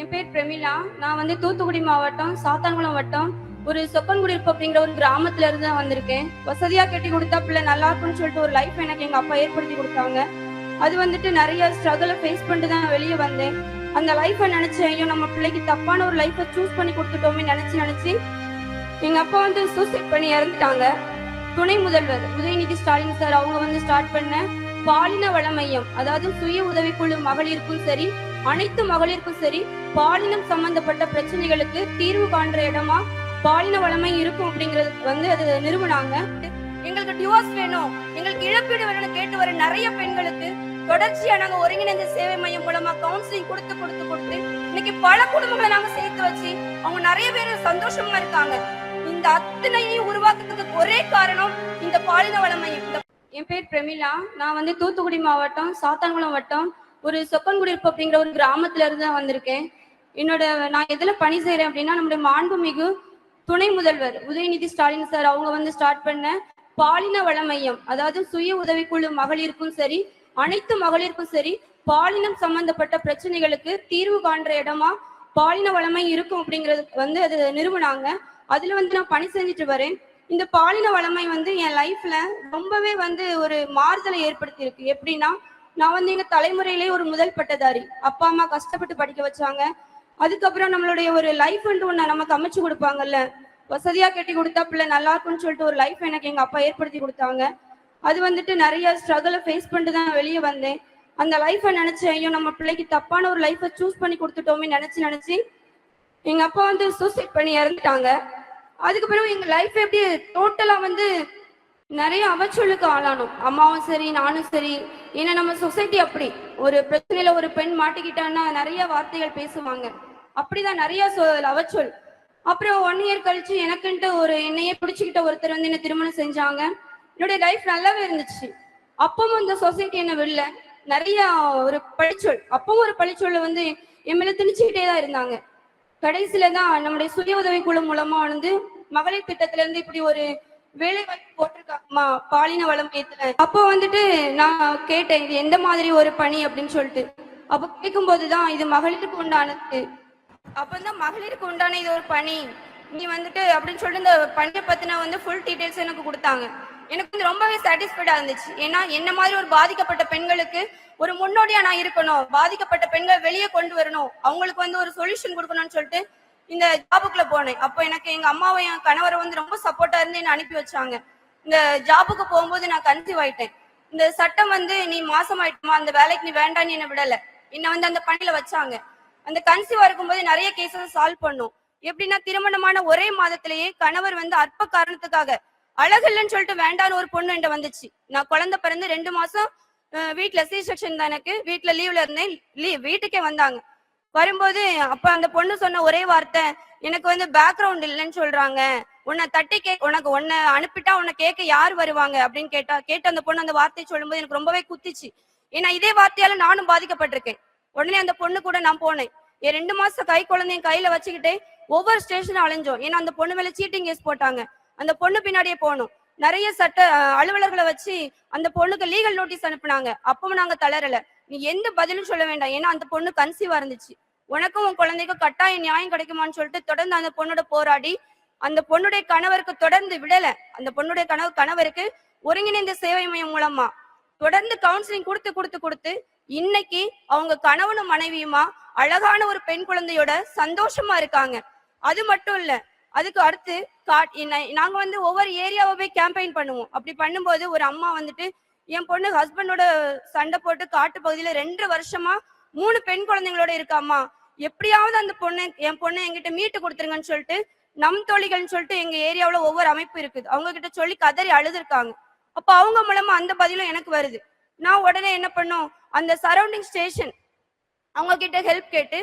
என் பேர் பிரமிளா. நான் வந்து தூத்துக்குடி மாவட்டம் சாத்தான்குளம் வட்டம். ஒரு சொக்கன்குடியிருப்பு அப்படிங்கிற ஒரு கிராமத்துல இருந்து தான் வந்திருக்கேன். வசதியா கட்டி கொடுத்தா பிள்ளை நல்லா இருக்கும்னு சொல்லிட்டு ஒரு லைஃப் எனக்கு எங்க அப்பா ஏற்படுத்தி கொடுத்தாங்க. அது வந்துட்டு நிறைய ஸ்ட்ரகிளை ஃபேஸ் பண்ணிட்டு தான் வெளியே வந்தேன். அந்த லைஃப்பை நினைச்சு ஐயோ நம்ம பிள்ளைக்கு தப்பான ஒரு லைஃப்பை சூஸ் பண்ணி கொடுத்துட்டோமே நினைச்சு நினைச்சு எங்க அப்பா வந்து சூசைட் பண்ணி இறந்துட்டாங்க. துணை முதல்வர் உதயநிதி ஸ்டாலின் சார் அவங்க வந்து ஸ்டார்ட் பண்ண பாலின வள மையம் அதாவது சுய உதவிக்குழு மகளிருக்கும் சரி அனைத்து மகளிருக்கும் சரி பாலினம் சம்பந்தப்பட்ட பிரச்சனைகளுக்கு தீர்வு காண்ற இடமா பாலின வளமை இருக்கும் அப்படிங்கறது வந்து அது நிறுவனாங்க. எங்களுக்கு டிவோர்ஸ் வேணும் எங்களுக்கு இழப்பீடு வேணும்னு கேட்டு வர நிறைய பெண்களுக்கு தொடர்ச்சியா நாங்க ஒருங்கிணைந்த சேவை மையம் மூலமா கவுன்சிலிங் கொடுத்து கொடுத்து கொடுத்து இன்னைக்கு பல குடும்பங்களை நாங்க சேர்த்து வச்சு அவங்க நிறைய பேர் சந்தோஷமா இருக்காங்க. இந்த அத்தனையும் உருவாக்குறதுக்கு ஒரே காரணம் இந்த பாலின வள மையம் என் பேர் பிரமிளா. நான் வந்து தூத்துக்குடி மாவட்டம் சாத்தான்குளம் வட்டம் ஒரு சொக்கன்குடியிருப்பு அப்படிங்கிற ஒரு கிராமத்துல இருந்து தான் வந்திருக்கேன். என்னோட நான் எதுல பணி செய்யறேன் அப்படின்னா நம்முடைய மாண்புமிகு துணை முதல்வர் உதயநிதி ஸ்டாலின் சார் அவங்க வந்து ஸ்டார்ட் பண்ண பாலின வள மையம் அதாவது சுய உதவிக்குழு மகளிருக்கும் சரி அனைத்து மகளிருக்கும் சரி பாலினம் சம்பந்தப்பட்ட பிரச்சனைகளுக்கு தீர்வு காண்ற இடமா பாலின வளமை இருக்கும் அப்படிங்கிறது வந்து அது நிறுவனாங்க. அதுல வந்து நான் பணி செஞ்சுட்டு வரேன். இந்த பாலின வளமை வந்து என் லைஃப்ல ரொம்பவே வந்து ஒரு மாறுதலை ஏற்படுத்தி இருக்கு எப்படின்னா நான் வந்து எங்க தலைமுறையிலே ஒரு முதல் பட்டதாரி. அப்பா அம்மா கஷ்டப்பட்டு படிக்க வச்சாங்க. அதுக்கப்புறம் நம்மளுடைய ஒரு லைஃப் ஒன்று நமக்கு அமைச்சு கொடுப்பாங்கல்ல. வசதியா கட்டி கொடுத்தா பிள்ளை நல்லா இருக்கும்னு சொல்லிட்டு ஒரு லைஃப் எனக்கு எங்க அப்பா ஏற்படுத்தி கொடுத்தாங்க. அது வந்துட்டு நிறைய ஸ்ட்ரகிளை ஃபேஸ் பண்ணிட்டு தான் வெளியே வந்தேன். அந்த லைஃப்பை நினைச்சு ஐயோ நம்ம பிள்ளைக்கு தப்பான ஒரு லைஃப்பை சூஸ் பண்ணி கொடுத்துட்டோமே நினைச்சு நினைச்சு எங்க அப்பா வந்து சூசைட் பண்ணி இறந்துட்டாங்க. அதுக்கப்புறம் எங்க லைஃப் எப்படி டோட்டலா வந்து நிறைய அவச்சொல்லுக்கு ஆளானோம். அம்மாவும் சரி நானும் சரி. ஏன்னா நம்ம சொசைட்டி அப்படி. ஒரு பிரச்சனையில ஒரு பெண் மாட்டிக்கிட்டான்னா நிறைய வார்த்தைகள் பேசுவாங்க. அப்படிதான் நிறைய சொல் அவச்சொல். அப்புறம் ஒன் இயர் கழிச்சு எனக்குன்ட்டு ஒரு என்னையே பிடிச்சிக்கிட்ட ஒருத்தர் வந்து என்ன திருமணம் செஞ்சாங்க. என்னுடைய லைஃப் நல்லாவே இருந்துச்சு. அப்பவும் இந்த சொசைட்டி என்ன விடல. நிறைய ஒரு பழிச்சொல். அப்பவும் ஒரு பழிச்சொல்ல வந்து என் மேல திணிச்சுக்கிட்டே தான் இருந்தாங்க. கடைசியில தான் நம்முடைய சுய உதவி குழு மூலமா வந்து மகளிர் திட்டத்துல இருந்து இப்படி ஒரு வேலை வாய்ப்பு போட்டிருக்காங்கம்மா. பாலின வளம் கேத்துல அப்போ வந்துட்டு நான் கேட்டேன் இது எந்த மாதிரி ஒரு பணி அப்படின்னு சொல்லிட்டு. அப்போ கேட்கும்போது தான் இது மகளிருக்கு உண்டானது. அப்பதான் மகளிருக்கு உண்டான இது ஒரு பணி. நீ வந்துட்டு அப்படின்னு சொல்லிட்டு இந்த பணியை பத்தின வந்து ஃபுல் டீடைல்ஸ் எனக்கு கொடுத்தாங்க. எனக்கு வந்து ரொம்பவே சாட்டிஸ்ஃபைடா இருந்துச்சு. ஏன்னா என்ன மாதிரி ஒரு பாதிக்கப்பட்ட பெண்களுக்கு ஒரு முன்னோடியா நான் இருக்கணும். பாதிக்கப்பட்ட பெண்கள் வெளியே கொண்டு வரணும். அவங்களுக்கு வந்து ஒரு சொல்யூஷன் கொடுக்கணும்னு சொல்லிட்டு இந்த ஜாபுக்குள்ள போனேன். அப்போ எனக்கு எங்க அம்மாவை என் கணவரை வந்து ரொம்ப சப்போர்ட்டா இருந்து என்ன அனுப்பி வச்சாங்க. இந்த ஜாபுக்கு போகும்போது நான் கன்சீவ் ஆயிட்டேன். இந்த சட்டம் வந்து நீ மாசம் ஆயிட்டுமா அந்த வேலைக்கு நீ வேண்டான்னு என்ன விடல. என்ன வந்து அந்த பணியில வச்சாங்க. அந்த கன்சீவா இருக்கும்போது நிறைய கேசஸ் சால்வ் பண்ணோம். எப்படின்னா திருமணமான ஒரே மாதத்திலேயே கணவர் வந்து அற்ப காரணத்துக்காக அழகில்லன்னு சொல்லிட்டு வேண்டான்னு ஒரு பொண்ணு என்கிட்ட வந்துச்சு. நான் குழந்தை பிறந்து ரெண்டு மாசம் வீட்டுல சி செக்ஷன் தான் எனக்கு. வீட்டுல லீவ்ல இருந்தேன். லீவ் வீட்டுக்கே வந்தாங்க. வரும்போது அப்ப அந்த பொண்ணு சொன்ன ஒரே வார்த்தை எனக்கு வந்து பேக்ரவுண்ட் இல்லைன்னு சொல்றாங்க. உன்னை தட்டி கே உனக்கு உன்னை அனுப்பிட்டா உன்னை கேட்க யார் வருவாங்க? அப்படின்னு கேட்டா கேட்டு அந்த பொண்ணு அந்த வார்த்தையை சொல்லும்போது எனக்கு ரொம்பவே குத்திச்சு. ஏன்னா இதே வார்த்தையால நானும் பாதிக்கப்பட்டிருக்கேன். உடனே அந்த பொண்ணு கூட நான் போனேன். என் ரெண்டு மாசம் கை குழந்தையும் கையில வச்சுக்கிட்டே ஒவ்வொரு ஸ்டேஷனும் அலைஞ்சோம். ஏன்னா அந்த பொண்ணு மேல சீட்டிங் கேஸ் போட்டாங்க. அந்த பொண்ணு பின்னாடியே போனோம். நிறைய சட்ட அலுவலர்களை வச்சு அந்த பொண்ணுக்கு லீகல் நோட்டீஸ் அனுப்புனாங்க. அப்பவும் நாங்க தளரல. நீ எந்த பதிலும் சொல்ல வேண்டாம். ஏன்னா அந்த பொண்ணு கன்சீவா இருந்துச்சு. உனக்கும் உன் குழந்தைக்கும் கட்டாய நியாயம் கிடைக்குமான்னு சொல்லிட்டு தொடர்ந்து அந்த பொண்ணோட போராடி அந்த பொண்ணுடைய கணவருக்கு தொடர்ந்து விடல. அந்த பொண்ணுடைய கணவர் கணவருக்கு ஒருங்கிணைந்த சேவை மையம் மூலமா தொடர்ந்து கவுன்சிலிங் கொடுத்து கொடுத்து கொடுத்து இன்னைக்கு அவங்க கணவனும் மனைவியுமா அழகான ஒரு பெண் குழந்தையோட சந்தோஷமா இருக்காங்க. அது மட்டும் இல்ல அதுக்கு அடுத்து காட் நாங்க வந்து ஒவ்வொரு ஏரியாவை போய் கேம்பெயின் பண்ணுவோம். அப்படி பண்ணும்போது ஒரு அம்மா வந்துட்டு என் பொண்ணு ஹஸ்பண்டோட சண்டை போட்டு காட்டு பகுதியில ரெண்டு வருஷமா மூணு பெண் குழந்தைங்களோட இருக்காம்மா எப்படியாவது அந்த பொண்ணு என் பொண்ணை என்கிட்ட மீட்டு கொடுத்துருங்கன்னு சொல்லிட்டு நம் தோழிகள்னு சொல்லிட்டு எங்க ஏரியாவில ஒவ்வொரு அமைப்பு இருக்குது. அவங்க கிட்ட சொல்லி கதறி அழுதுருக்காங்க. அப்ப அவங்க மூலமா அந்த பதிலும் எனக்கு வருது. நான் உடனே என்ன பண்ணோம்? அந்த சரௌண்டிங் ஸ்டேஷன் அவங்க கிட்ட ஹெல்ப் கேட்டு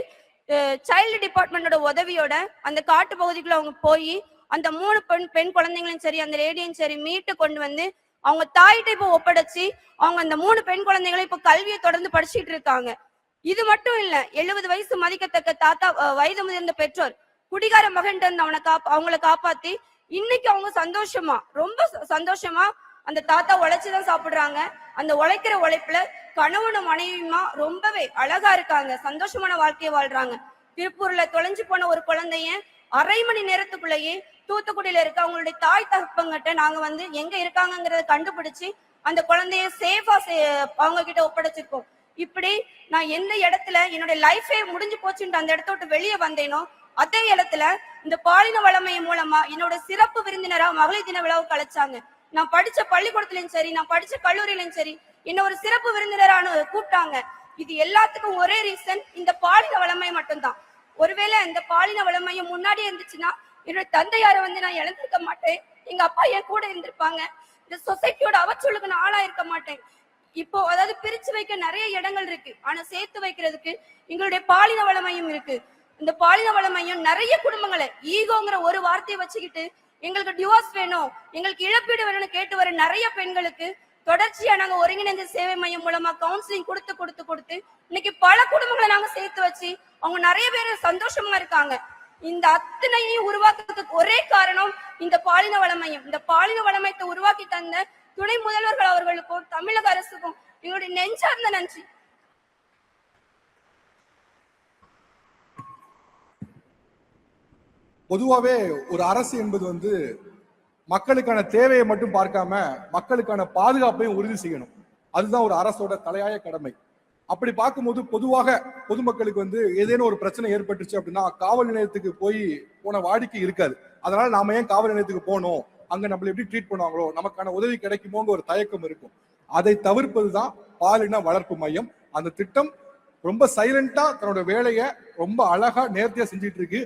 சைல்டு டிபார்ட்மெண்டோட உதவியோட அந்த காட்டு பகுதிக்குள்ள அவங்க போய் அந்த மூணு பெண் பெண் குழந்தைங்களும் சரி அந்த லேடியும் சரி மீட்டு கொண்டு வந்து அவங்க தாயிட்ட இப்ப ஒப்படைச்சு அவங்க அந்த மூணு பெண் குழந்தைகளும் இப்ப கல்வியை தொடர்ந்து படிச்சுட்டு இருக்காங்க. இது மட்டும் இல்ல எழுபது வயசு மதிக்கத்தக்க தாத்தா வயது முதிர்ந்த பெற்றோர் குடிகார மகன் இருந்து அவனை காப்பா அவங்கள காப்பாத்தி இன்னைக்கு அவங்க சந்தோஷமா ரொம்ப ச- சந்தோஷமா அந்த தாத்தா உழைச்சுதான் சாப்பிடுறாங்க. அந்த உழைக்கிற உழைப்புல கணவனும் மனைவியுமா ரொம்பவே அழகா இருக்காங்க சந்தோஷமான வாழ்க்கையை வாழ்றாங்க. திருப்பூர்ல தொலைஞ்சு போன ஒரு குழந்தைய அரை மணி நேரத்துக்குள்ளேயே தூத்துக்குடியில இருக்க அவங்களுடைய தாய் தகப்பங்கிட்ட நாங்க வந்து எங்க இருக்காங்கிறத கண்டுபிடிச்சு அந்த குழந்தைய சேஃபா அவங்க கிட்ட ஒப்படைச்சிருக்கோம். இப்படி நான் எந்த இடத்துல என்னுடைய லைஃபே முடிஞ்சு போச்சுன்ட்டு அந்த இடத்த விட்டு வெளியே வந்தேனோ அதே இடத்துல இந்த பாலின வளமை மூலமா என்னோட சிறப்பு விருந்தினரா மகளிர் தின விழாவை கழிச்சாங்க நான் படிச்ச பள்ளிக்கூடத்துலயும் சரி நான் படிச்ச கல்லூரியிலும் சரி என்ன ஒரு சிறப்பு விருந்தினரான கூப்பிட்டாங்க. இது எல்லாத்துக்கும் ஒரே ரீசன் இந்த பாலின வளமை மட்டும்தான். ஒருவேளை இந்த பாலின வளமையும் முன்னாடி இருந்துச்சுன்னா என்னோட தந்தையாரை வந்து நான் இழந்திருக்க மாட்டேன். எங்க அப்பா என் கூட இருந்திருப்பாங்க. இந்த சொசைட்டியோட அவச்சொலுக்கு நான் ஆளா இருக்க மாட்டேன். இப்போ அதாவது பிரிச்சு வைக்க நிறைய இடங்கள் இருக்கு. ஆனா சேர்த்து வைக்கிறதுக்கு எங்களுடைய பாலின வளமையும் இருக்கு. இந்த பாலின வளமையும் நிறைய குடும்பங்களை ஈகோங்கிற ஒரு வார்த்தையை வச்சுக்கிட்டு எங்களுக்கு டிவோர்ஸ் வேணும் எங்களுக்கு இழப்பீடு வேணும்னு கேட்டு வர நிறைய பெண்களுக்கு தொடர்ச்சியா நாங்க ஒருங்கிணைந்த சேவை மையம் மூலமா கவுன்சிலிங் கொடுத்து கொடுத்து கொடுத்து இன்னைக்கு பல குடும்பங்களை நாங்க சேர்த்து வச்சு அவங்க நிறைய பேர் சந்தோஷமா இருக்காங்க. இந்த அத்தனையும் உருவாக்குறதுக்கு ஒரே காரணம் இந்த பாலின வளமையும். இந்த பாலின வளமையத்தை உருவாக்கி தந்த துணை முதல்வர்கள் அவர்களுக்கும் தமிழக அரசுக்கும் எங்களுடைய நெஞ்சார்ந்த நன்றி. பொதுவாவே ஒரு அரசு என்பது வந்து மக்களுக்கான தேவையை மட்டும் பார்க்காம மக்களுக்கான பாதுகாப்பையும் உறுதி செய்யணும். அதுதான் ஒரு அரசோட தலையாய கடமை. அப்படி பார்க்கும்போது பொதுவாக பொதுமக்களுக்கு வந்து ஏதேனும் ஒரு பிரச்சனை ஏற்பட்டுச்சு அப்படின்னா காவல் நிலையத்துக்கு போய் போன வாடிக்கை இருக்காது. அதனால நாம ஏன் காவல் நிலையத்துக்கு போகணும்? அங்க நம்மள எப்படி ட்ரீட் பண்ணுவாங்களோ? நமக்கான உதவி கிடைக்குமோங்க ஒரு தயக்கம் இருக்கும். அதை தவிர்ப்பது தான் பாலின வளர்ப்பு மையம். அந்த திட்டம் ரொம்ப சைலண்டா தன்னோட வேலையை ரொம்ப அழகா நேர்த்தியா செஞ்சிட்டு இருக்கு.